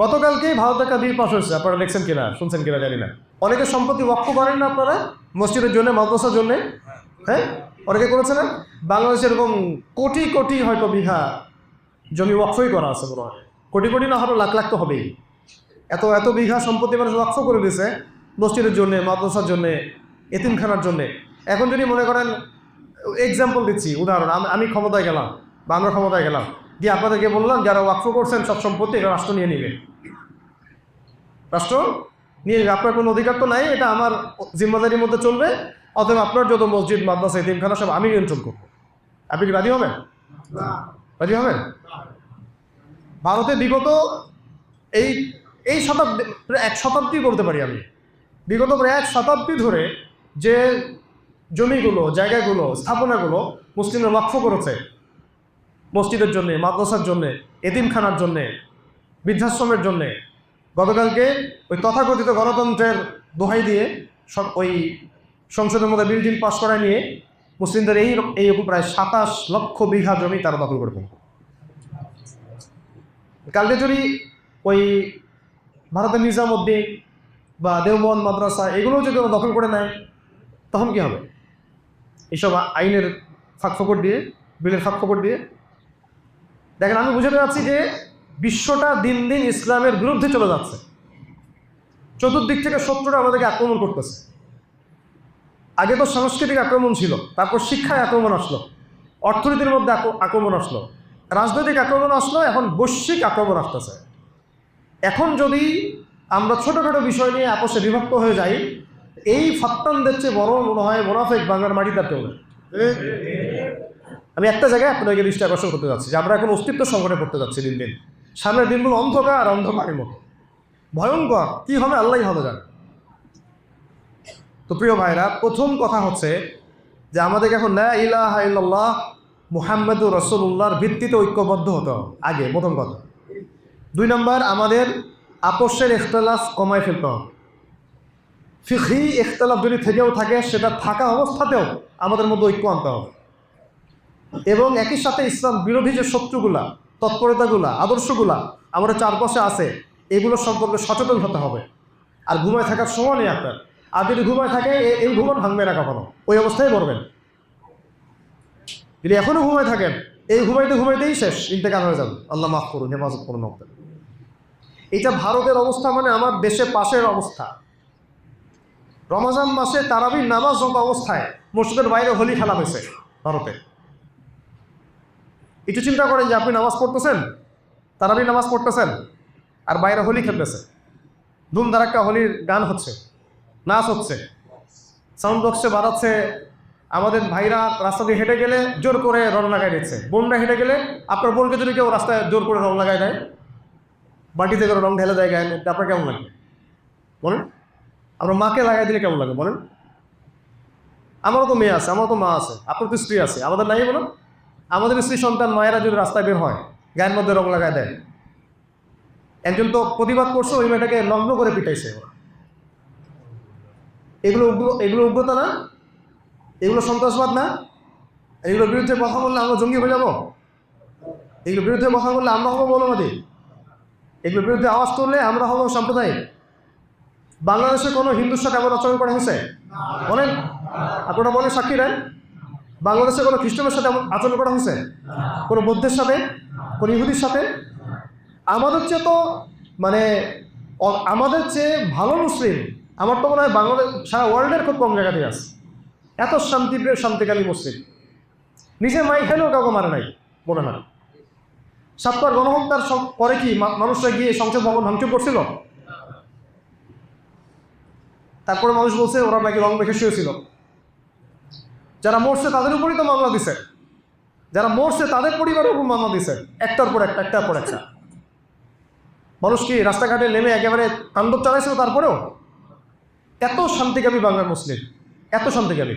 গতকালকেই ভারত একটা bill pass হয়েছে, আপনারা দেখছেন কিনা, শুনছেন কিনা জানি না। অনেকে সম্পত্তি ওয়াক্ফ করেন না আপনারা, মসজিদের জন্য, মাদ্রাসার জন্য হ্যাঁ? অনেকে করেছে না? বাংলাদেশে এরকম কোটি কোটি হয়তো বিঘা জমি ওয়াকফই করা আছে মনে হয়। কোটি কোটি না হয়তো লাখ লাখ তো হবেই। এত এত বিঘা সম্পত্তি মানুষ ওয়াকফ করে দিয়েছে, মসজিদের জন্য, মাদ্রাসার জন্য, এতিমখানার জন্য। এখন যদি মনে করেন এক্সাম্পল দিচ্ছি, উদাহরণ আমি ক্ষমতায় গেলাম, বা আমরা ক্ষমতায় গেলাম। দিয়ে আপনাদেরকে বললাম, যারা ওয়াকফ করছেন সব সম্পত্তি এটা রাষ্ট্র নিয়ে নেবে। রাষ্ট্র নিয়ে নেবে। আপনার কোনো অধিকার তো নাই, এটা আমার জিম্মাদারির মধ্যে চলবে। অথবা আপনার যত মসজিদ, মাদ্রাসা এতিমখানা সব আমি নিয়ন্ত্রণ করব। আপনি কি রাজি হবেন? রাজি হবেন? ভারতে বিগত এই এই শতাব্দী এক শতাব্দী বলতে পারি আমি। বিগত প্রায় এক শতাব্দী ধরে যে জমিগুলো, জায়গাগুলো, স্থাপনাগুলো মুসলিমরা লক্ষ্য করেছে মসজিদের জন্যে, মাদ্রাসার জন্যে, এতিমখানার জন্যে, বৃদ্ধাশ্রমের জন্যে। গতকালকে ওই তথাকথিত গণতন্ত্রের দোহাই দিয়ে সব ওই সংসদের মধ্যে বিল টিল পাশ করা নিয়ে মুসলিমদের এই এই প্রায় সাতাশ লক্ষ বিঘা জমি তারা দখল করে কালকে যদি ওই ভারতের নিজামুদ্দিন বা দেওবন মাদ্রাসা এগুলো যদি ওরা দখল করে নেয়, তখন কি হবে? এইসব আইনের ফাঁকফোকর দিয়ে, বিলের ফাঁকফোকর দিয়ে দেখেন, আমি বুঝতে পারছি যে বিশ্বটা দিন দিন ইসলামের বিরুদ্ধে চলে যাচ্ছে। চতুর্দিক থেকে শত্রুরা আমাদেরকে আক্রমণ করতেছে। আগে তো সাংস্কৃতিক আক্রমণ ছিল, তারপর শিক্ষায় আক্রমণ আসলো, অর্থনীতির মধ্যে আক্র- আক্রমণ আসলো, রাজনৈতিক আক্রমণ আসলো, এখন বৈশ্বিক আক্রমণ আসতেছে। এখন যদি আমরা ছোটোখাটো বিষয় নিয়ে আপোষে বিভক্ত হয়ে যাই, এই ফাত্তানদের চেয়ে বড় মনে হয় মোনাফেক বাংলার মাটি তার কেউ। আমি একটা জায়গায় আপনাকে দৃষ্টি আকর্ষণ করতে যাচ্ছি যে আমরা এখন অস্তিত্ব সংকটে পড়তে যাচ্ছি দিন দিন। সামনের দিনগুলো অন্ধকার আর অন্ধকারের মতো। ভয়ঙ্কর, কী হবে আল্লাহ হবে জানে। তো প্রিয় ভাইরা, প্রথম কথা হচ্ছে যে আমাদেরকে এখন লা ইলাহা ইল্লাল্লাহ মুহাম্মদুর রসুল্লাহর ভিত্তিতে ঐক্যবদ্ধ হতে আগে, প্রথম কথা। দুই নম্বর, আমাদের আপোষের ইখতলাফ কমায় ফেলতে ফিখি ইখতলাফ যদি থেকেও থাকে, সেটা থাকা অবস্থাতেও আমাদের মধ্যে ঐক্য আনতে হবে। এবং একই সাথে ইসলাম বিরোধী যে শত্রুগুলা, তৎপরতাগুলা, আদর্শগুলা আমাদের চারপাশে আছে, এগুলো সম্পর্কে সচেতন হতে হবে। আর ঘুমায় থাকার সময় নেই আপনার। আর যদি ঘুমায় থাকে এই ঘুমন ভাঙবে না কখনো। ওই অবস্থায় মরবেন। যদি এখনও ঘুমায় থাকেন, এই ঘুমাইতে ঘুমাইতেই শেষ, ইন্তেকাল হয়ে যাবে। আল্লাহ মাফ করুন, হেফাজত করুন আপনার এটা ভারতের অবস্থা মানে আমার দেশে পাশের অবস্থা। রমজান মাসে তারাবির নামাজ অবস্থায় মসজিদের বাইরে হোলি খেলা হয়েছে ভারতে। একটু চিন্তা করেন যে আপনি নামাজ পড়তেছেন তারাবির নামাজ পড়তেছেন, আর বাইরে হোলি খেলতেছে। ধুমধারাক্কা হোলির গান হচ্ছে, নাচ হচ্ছে সাউন্ড বক্সে বাড়াচ্ছে আমাদের ভাইরা রাস্তা দিয়ে হেঁটে গেলে জোর করে রং লাগাই দিচ্ছে। বোনরা হেঁটে গেলে আপনার বোনকে যদি কেউ রাস্তায় জোর করে রং লাগাই দেয়, বাটিতে করে রং ঢেলে দেয় গায়ে, আপনার কেমন লাগে? বলেন আমরা মাকে লাগাই দিলে কেমন লাগে বলেন? আমারও তো মেয়ে আছে, আমারও তো মা আছে, আপনার তো স্ত্রী আছে, আমাদের নাই বলুন? আমাদের স্ত্রী সন্তান মায়েরা যদি রাস্তায় বের হয়, গায়ের মধ্যে রং লাগায় দেয়। একজন তো প্রতিবাদ করছে, ওই মেয়েটাকে লগ্ন করে পিটাইছে এগুলো উগ্র, এগুলো উগ্রতা না? এগুলো সন্ত্রাসবাদ না? এগুলোর বিরুদ্ধে কথা বললে আমরা জঙ্গি হয়ে যাব? এগুলোর বিরুদ্ধে কথা বললে আমরা হব মৌলবাদী এগুলোর বিরুদ্ধে আওয়াজ তুললে আমরা হব সাম্প্রদায়িক? বাংলাদেশে কোনো হিন্দুর সাথে এমন আচরণ করা হয়েছে বলেন, আপনারা বলেন সাক্ষী দেন। বাংলাদেশে কোনো খ্রিস্টানের সাথে আচরণ করা হয়েছে? কোনো বৌদ্ধের সাথে? কোনো ইহুদির সাথে? আমাদের চেয়ে তো মানে আমাদের চেয়ে ভালো মুসলিম, আমার তো মনে হয় বাংলাদেশ, সারা ওয়ার্ল্ডের খুব কম জায়গাতে আছে। এত শান্তিপ্রিয় শান্তিকালী মুসলিম। নিজে মাই খেলেও কাউকে মারে নাই, মনে হয়। সাতবার গণহত্যার পরে কি মানুষরা গিয়ে সংসদ ভবন ভাঙচুর করছিল? তারপরে মানুষ বলছে, ওরা নাকি রং মেখে শুয়েছিল। যারা মরছে তাদের উপরই তো মামলা দিছে। যারা মরছে তাদের পরিবারের উপর মামলা দিছে। একটার পর একটা, একটার পর একটা। মানুষ কি রাস্তাঘাটে নেমে একেবারে তাণ্ডব চালাইছিল তারপরেও? এত শান্তিকামী বাংলার মুসলিম। এত শান্তিকামী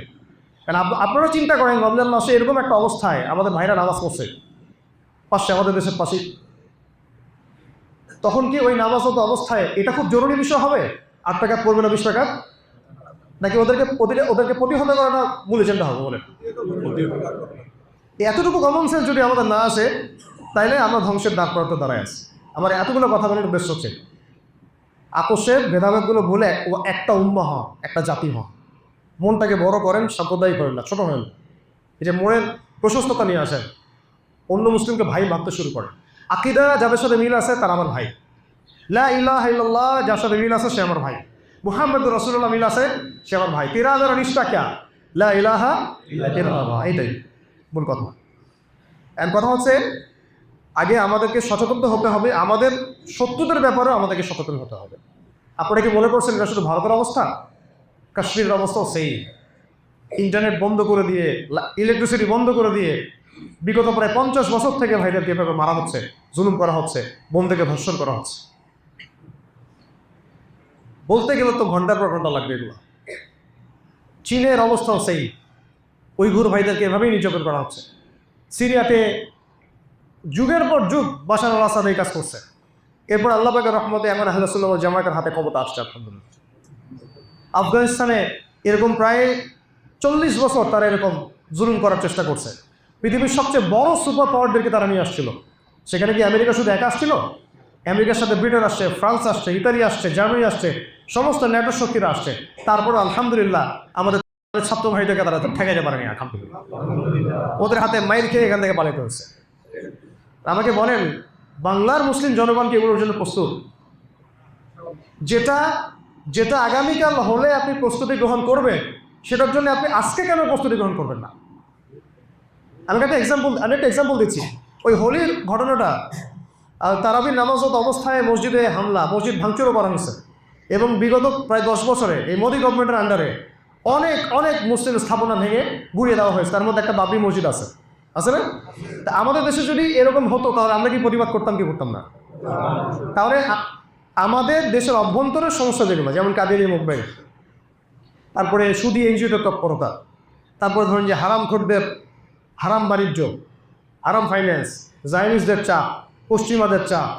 কারণ আপ- আপনারা চিন্তা করেন, রমজান মাসে এরকম একটা অবস্থায় আমাদের ভাইরা নামাজ পড়ছে। পাশে আমাদের দেশের পাশে। তখন কি ওই নামাজত অবস্থায় এটা খুব জরুরি বিষয় হবে? আট টাকা পড়বে না বিশ টাকা নাকি ওদেরকে ওদের ওদেরকে প্রতিহত করাটা মূল এজেন্ডা হবে বলে এতটুকু কমন সেন্স যদি আমাদের না আসে, তাইলে আমরা ধ্বংসের দ্বার প্রান্ত দাঁড়ায় আছি। আমার এতগুলো কথা বলার উদ্দেশ্য হচ্ছে আকস্মের ভেদাভেদগুলো এক- একটা উম্মা হ একটা জাতি হ মনটাকে বড় করেন সাম্প্রদায়িক করেন না, ছোট হন এই যে মনের প্রশস্ততা নিয়ে আসেন, অন্য মুসলিমকে ভাই ভাবতে শুরু করেন। আকিদা যাদের সাথে মিল আছে, তারা আমার ভাই। লা ইলাহ যার সাথে মিল আছে, সে আমার ভাই। মুহাম্মদ রসুল্লাহ মিল আছে সে আমার ভাই। তেরা হাজার নিষ্ঠা ক্যা? লা ইলাহা এইটাই, মূল কথা। এর কথা হচ্ছে, আগে আমাদেরকে সচেতন হতে হবে, আমাদের শত্রুদের ব্যাপারেও আমাদেরকে সচেতন হতে হবে। আপনারা কি মনে করছেন এটা শুধু ভারতের অবস্থা? কাশ্মীরের অবস্থাও সেই ইন্টারনেট বন্ধ করে দিয়ে ইলেকট্রিসিটি বন্ধ করে দিয়ে, বিগত প্রায় পঞ্চাশ বছর থেকে ভাইদেরকে এভাবে মারা হচ্ছে, জুলুম করা হচ্ছে বন্ধুকে ধর্ষণ করা হচ্ছে। বলতে গেলে তো ঘণ্টার পর ঘণ্টা লাগবে এগুলো। চীনের অবস্থাও সেই উইঘুর ভাইদেরকে এভাবেই নির্যাতন করা হচ্ছে। সিরিয়াতে যুগের পর যুগ বাসার আসাদ এই কাজ করছে। এরপর আল্লাহ রহমতে এমন আহলাসুল্লাহ জামায়াতের হাতে ক্ষমতা আসছে আলহামদুলিল্লাহ। আফগানিস্তানে এরকম প্রায় চল্লিশ বছর তারা এরকম জুলুম করার চেষ্টা করছে। পৃথিবীর সবচেয়ে বড় সুপার পাওয়ারদেরকে তারা নিয়ে আসছিল। সেখানে কি আমেরিকা শুধু একা আসছিল? আমেরিকার সাথে ব্রিটেন আসছে, ফ্রান্স আসছে, ইতালি আসছে, জার্মানি আসছে সমস্ত ন্যাটো শক্তিরা আসছে। তারপর আলহামদুলিল্লাহ আমাদের ছাত্র ভাইদেরকে তারা ঠেকাইতে পারেনি আলহামদুলিল্লাহ ওদের হাতে মাইর খেয়ে এখান থেকে পালাইতে হচ্ছে আমাকে বলেন, বাংলার মুসলিম জনগণকে এগুলোর জন্য প্রস্তুত? যেটা যেটা আগামীকাল হলে আপনি প্রস্তুতি গ্রহণ করবেন, সেটার জন্য আপনি আজকে কেন প্রস্তুতি গ্রহণ করবেন না? আমি একটা এক্সাম্পল আমি একটা এক্সাম্পল দিচ্ছি। ওই হোলির ঘটনাটা তারাবির নামাজত অবস্থায় মসজিদে হামলা, মসজিদ ভাঙচুরও করা হয়েছে। এবং বিগত প্রায় দশ বছরে এই মোদী গভর্নমেন্টের আন্ডারে অনেক অনেক মুসলিম স্থাপনা ভেঙে গুড়িয়ে দেওয়া হয়েছে। তার মধ্যে একটা বাবরি মসজিদ আছে। আছে না? তা আমাদের দেশে যদি এরকম হতো, তাহলে আমরা কি প্রতিবাদ করতাম, কি করতাম না? তাহলে আমাদের দেশের অভ্যন্তরের সমস্যা যেগুলো, যেমন কাদেরি মুভমেন্ট, তারপরে সুদি এনজিওতে তৎপরতা, তারপরে ধরুন যে হারাম খোরদের, হারাম বাণিজ্য, হারাম ফাইন্যান্স জাইনিজদের চাপ, পশ্চিমাদের চাপ,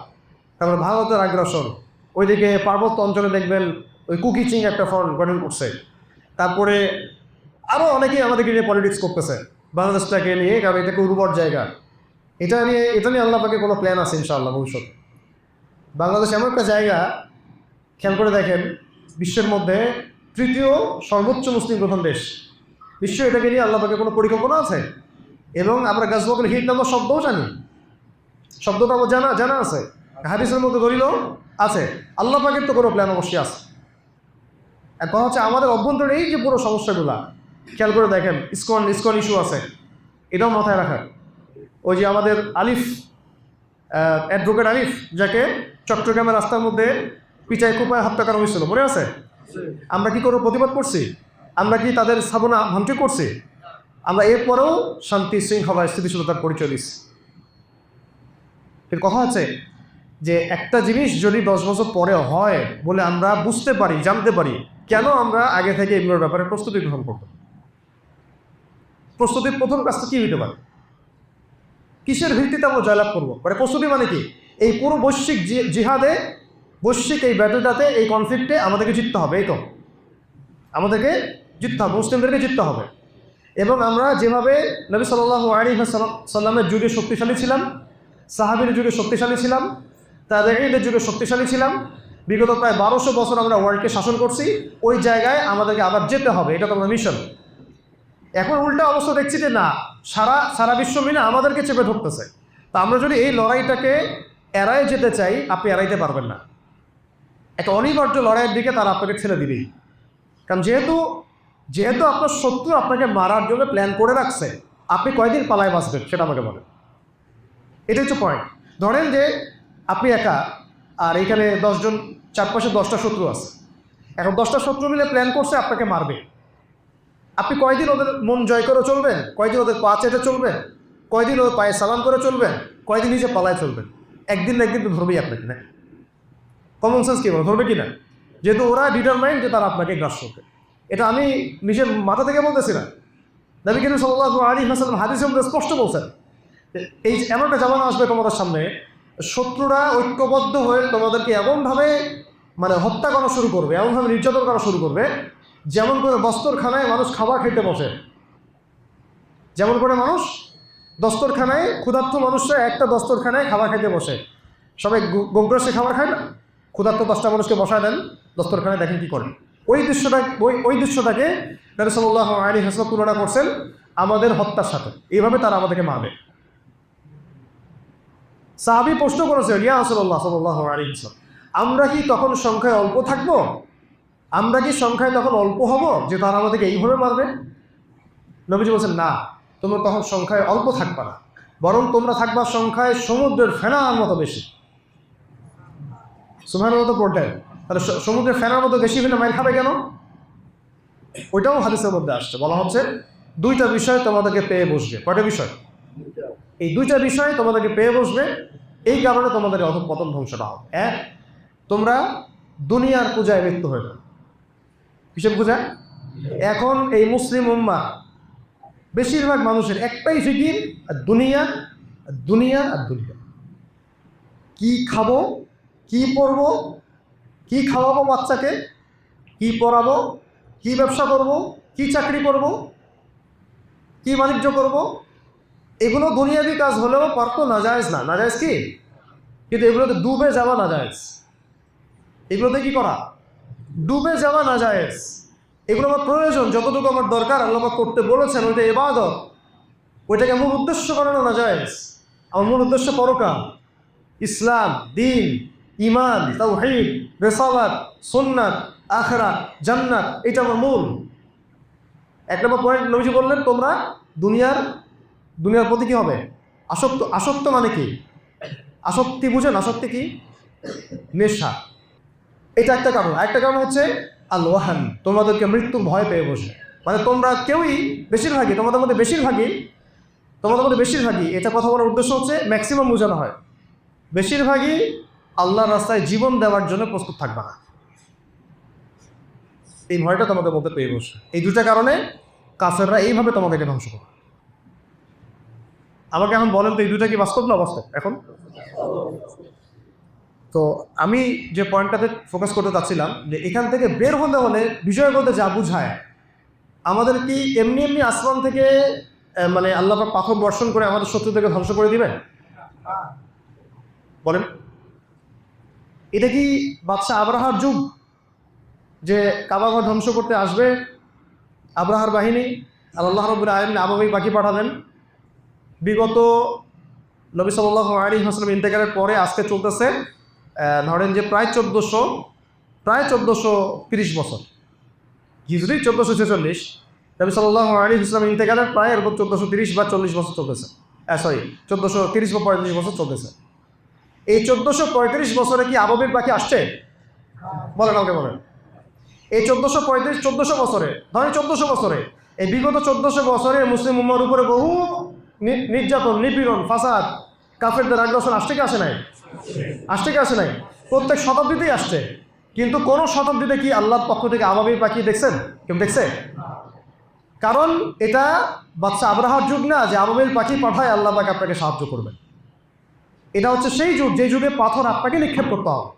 তারপরে ভারতের আগ্রাসন ওইদিকে পার্বত্য অঞ্চলে দেখবেন ওই কুকি চিং একটা ফ্রন্ট গঠন করছে। তারপরে আরও অনেকেই আমাদেরকে নিয়ে পলিটিক্স করতেছে। বাংলাদেশটাকে নিয়ে, কারণ এটা একটা উর্বর জায়গা। এটা নিয়ে এটা নিয়ে আল্লাহ পাকে কোনো প্ল্যান আছে ইনশাআল্লাহ ভবিষ্যতে। বাংলাদেশ এমন একটা জায়গা, খেয়াল করে দেখেন, বিশ্বের মধ্যে তৃতীয় সর্বোচ্চ মুসলিম প্রধান দেশ। বিশ্ব এটাকে নিয়ে আল্লাহ পাকে কোনো পরিকল্পনা আছে? এবং আমরা গাছবাকুল হিট নাম্বার শব্দও জানি। শব্দটা আমার জানা জানা আছে। হাদিসের মধ্যে দলিল আছে। আল্লাহ পাকের তো কোনো প্ল্যান অবশ্যই আছে। এখন হচ্ছে আমাদের অভ্যন্তরে এই যে পুরো সমস্যাগুলা, খেয়াল করে দেখেন, ইসকন ইসকন ইস্যু আছে। এটাও মাথায় রাখার ওই যে আমাদের আলিফ অ্যাডভোকেট আলিফ, যাকে চট্টগ্রামের রাস্তার মধ্যে পিচাই কুপায় হত্যা করা হয়েছিল, মনে আছে? আমরা কি করে প্রতিবাদ করছি? আমরা কি তাদের স্থাপনা ভাঙচুর করছি? আমরা এরপরেও শান্তি, শৃঙ্খলা, স্থিতিশীলতার পরিচয় দিচ্ছি। কথা হচ্ছে যে একটা জিনিস যদি দশ বছর পরে হয় বলে আমরা বুঝতে পারি, জানতে পারি, কেন আমরা আগে থেকে এগুলোর ব্যাপারে প্রস্তুতি গ্রহণ করব? প্রস্তুতির প্রথম কাজটা কী হইতে পারে? কিসের ভিত্তিতে আমরা জয়লাভ করব? মানে প্রস্তুতি মানে কি? এই পুরো বৈশ্বিক জিহাদে, বৈশ্বিক এই ব্যাটেলটাতে এই কনফ্লিক্টে আমাদেরকে জিততে হবে, এই তো? আমাদেরকে জিততে হবে, মুসলিমদেরকে জিততে হবে। এবং আমরা যেভাবে নবী সাল্লাহ আলী সাল্লামের যুগে শক্তিশালী ছিলাম সাহাবির যুগে শক্তিশালী ছিলাম তাদের যুগে শক্তিশালী ছিলাম। বিগত প্রায় বারোশো বছর আমরা ওয়ার্ল্ডকে শাসন করছি। ওই জায়গায় আমাদেরকে আবার যেতে হবে, এটা তো মিশন এখন উল্টা অবস্থা দেখছি যে না, সারা সারা বিশ্ব মিলে আমাদেরকে চেপে ধরতেছে। তা আমরা যদি এই লড়াইটাকে এড়ায় যেতে চাই, আপনি এড়াইতে পারবেন না। একটা অনিবার্য লড়াইয়ের দিকে তারা আপনাকে ছেড়ে দিবেই। কারণ যেহেতু যেহেতু আপনার শত্রু আপনাকে মারার জন্য প্ল্যান করে রাখছে, আপনি কয়দিন পালায় বাঁচবেন, সেটা আমাকে বলেন। এটা হচ্ছে পয়েন্ট ধরেন যে আপনি একা, আর এখানে দশজন, চারপাশে দশটা শত্রু আছে। এখন দশটা শত্রু মিলে প্ল্যান করছে আপনাকে মারবে। আপনি কয়দিন ওদের মন জয় করে চলবেন? কয়দিন ওদের পা চেটে চলবেন? কয়দিন ওদের পায়ে সালাম করে চলবেন? কয়দিন নিজে পালায় চলবেন? একদিন না একদিন তো ধরবেই আপনাকে, না? কমন সেন্স কী বলে? ধরবে কি না যেহেতু ওরা ডিটারমাইন্ড যে তারা আপনাকে গ্রাস করবে। এটা আমি নিজের মাথা থেকে বলতেছি না। নবী কিন্তু সাল্লাহ আলী হাদিসের মধ্যে স্পষ্ট বলছেন এই এমন একটা জামানা আসবে তোমাদের সামনে শত্রুরা ঐক্যবদ্ধ হয়ে তোমাদেরকে এমনভাবে মানে হত্যা করা শুরু করবে, এমনভাবে নির্যাতন করা শুরু করবে, যেমন করে দস্তরখানায় মানুষ খাবার খেতে বসে। যেমন করে মানুষ দস্তরখানায় ক্ষুধার্ত মানুষরা একটা দস্তরখানায় খাবার খেতে বসে। সবাই গোগ্রাসে খাবার খায় না? ক্ষুধার্ত দশটা মানুষকে বসায় দেন, দস্তরখানায় দেখেন কী করেন। ওই দৃশ্যটা ওই ওই দৃশ্যটাকে নরসল্লাহ আলী হাসলাম তুলনা করছেন আমাদের হত্যার সাথে। এইভাবে তারা আমাদেরকে মারবে। সাহাবি প্রশ্ন করেছেন, ইয়া আসল্লাহ সাল্লাহ আলী হাসলাম আমরা কি তখন সংখ্যায় অল্প থাকব? আমরা কি সংখ্যায় তখন অল্প হব যে তারা আমাদেরকে এইভাবে মারবে? নবীজি বলছেন, না, তোমরা তখন সংখ্যায় অল্প থাকবা না, বরং তোমরা থাকবা সংখ্যায় সমুদ্রের ফেনার মতো বেশি। সুমানের মতো পড়লেন, তাহলে সমুদ্রের ফেনার মতো বেশি হলে মাইল খাবে কেন? ওইটাও হাদিসের মধ্যে আসছে, বলা হচ্ছে দুইটা বিষয় তোমাদেরকে পেয়ে বসবে। কয়টা বিষয়? এই দুইটা বিষয় তোমাদেরকে পেয়ে বসবে। এই কারণে তোমাদের অত পতন ধ্বংসটা হবে। এক, তোমরা দুনিয়ার পূজায় মৃত্যু হয়ে কিসের পূজা? এখন এই মুসলিম উম্মা বেশিরভাগ মানুষের একটাই ফিকির, আর দুনিয়া দুনিয়া, আর দুনিয়া। কি খাব, কি পরবো, কি খাওয়াবো বাচ্চাকে, কি পড়াবো, কি ব্যবসা করব, কি চাকরি করব, কি বাণিজ্য করব এগুলো দুনিয়াবি কাজ হলেও পারতো না যায় না। না কি? কিন্তু এগুলোতে ডুবে যাওয়া না যায় এগুলোতে কি করা? ডুবে যাওয়া না যায় এগুলো আমার প্রয়োজন, যতটুকু আমার দরকার, আল্লাহ করতে বলেছেন, ওইটা এবাদত ওইটাকে মূল উদ্দেশ্য করানো না যায় আমার মূল উদ্দেশ্য পরকাল ইসলাম, দিন ইমান তাওহীদ, রেসালাত, সুন্নাত আখরা জান্নাত এটা আমার মূল। এক নম্বর পয়েন্ট নবীজি বললেন, তোমরা দুনিয়ার দুনিয়ার প্রতি কী হবে? আসক্ত আসক্ত মানে কি? আসক্তি বুঝেন, আসক্তি কি? নেশা। এটা একটা কারণ। আরেকটা কারণ হচ্ছে আল ওয়াহান তোমাদেরকে মৃত্যুর ভয় পেয়ে বসে। মানে তোমরা কেউই বেশিরভাগই, তোমাদের মধ্যে বেশিরভাগই, তোমাদের মধ্যে বেশিরভাগই, এটা কথা বলার উদ্দেশ্য হচ্ছে ম্যাক্সিমাম বোঝানো হয়। বেশিরভাগই আল্লাহর রাস্তায় জীবন দেওয়ার জন্য প্রস্তুত থাকবে না। এই ভয়টা তোমাদের মধ্যে পেয়ে বসে। এই দুটা কারণে কাফেররা এইভাবে তোমাদেরকে ধ্বংস করে আমাকে এখন বলেন তো এই দুটা কি বাস্তব না বাস্তব এখন? তো আমি যে পয়েন্টটাতে ফোকাস করতে চাচ্ছিলাম, যে এখান থেকে বের হতে হলে বিষয় বলতে যা বুঝায়, আমাদের কি এমনি এমনি আসমান থেকে মানে আল্লাহ পাথর বর্ষণ করে আমাদের শত্রু থেকে ধ্বংস করে দিবেন? বলেন। এটা কি বাদশাহ আবরাহার যুগ, যে কাবাঘর ধ্বংস করতে আসবে, আবরাহার বাহিনী আল্লাহ রবুল আলমিন আবাবিক পাখি পাঠালেন বিগত নবী সাল্লাহ আলী হাসলাম ইন্তেকারের পরে আজকে চলতেছে ধরেন যে প্রায় চোদ্দোশো প্রায় চোদ্দোশো তিরিশ বছর। হিজড়ি চোদ্দোশো ছেচল্লিশ, নবী সাল্লাহ আলী ইসলাম ইন্তেকারের প্রায় এরকম চোদ্দোশো তিরিশ বা চল্লিশ বছর চলতেছে। সরি চোদ্দোশো তিরিশ বা পঁয়ত্রিশ বছর চলতেছে। এই চোদ্দোশো পঁয়ত্রিশ বছরে কি আবাবিক পাখি আসছে? বলেন আমাকে, বলেন। এই চোদ্দোশো পঁয়ত্রিশ, চোদ্দোশো বছরে, ধরেন চোদ্দোশো বছরে, এই বিগত চোদ্দোশো বছরে মুসলিম উম্মার উপরে বহু নির্যাতন, নিপীড়ন, ফাসাদ, কাফেরদের আগ্রাসন আসছে কি আসে নাই? আসছে কি আসে নাই। প্রত্যেক শতাব্দীতেই আসছে। কিন্তু কোন শতাব্দীতে কি আল্লাহর পক্ষ থেকে আবাবি পাখি দেখছেন? কেউ দেখছে? কারণ এটা বাচ্চা আব্রাহার যুগ না, যে আবাবিল পাখি পাঠায় আল্লাহ পাক আপনাকে সাহায্য করবেন। এটা হচ্ছে সেই যুগ, যে যুগে পাথর আপনাকে নিক্ষেপ করতে হবে।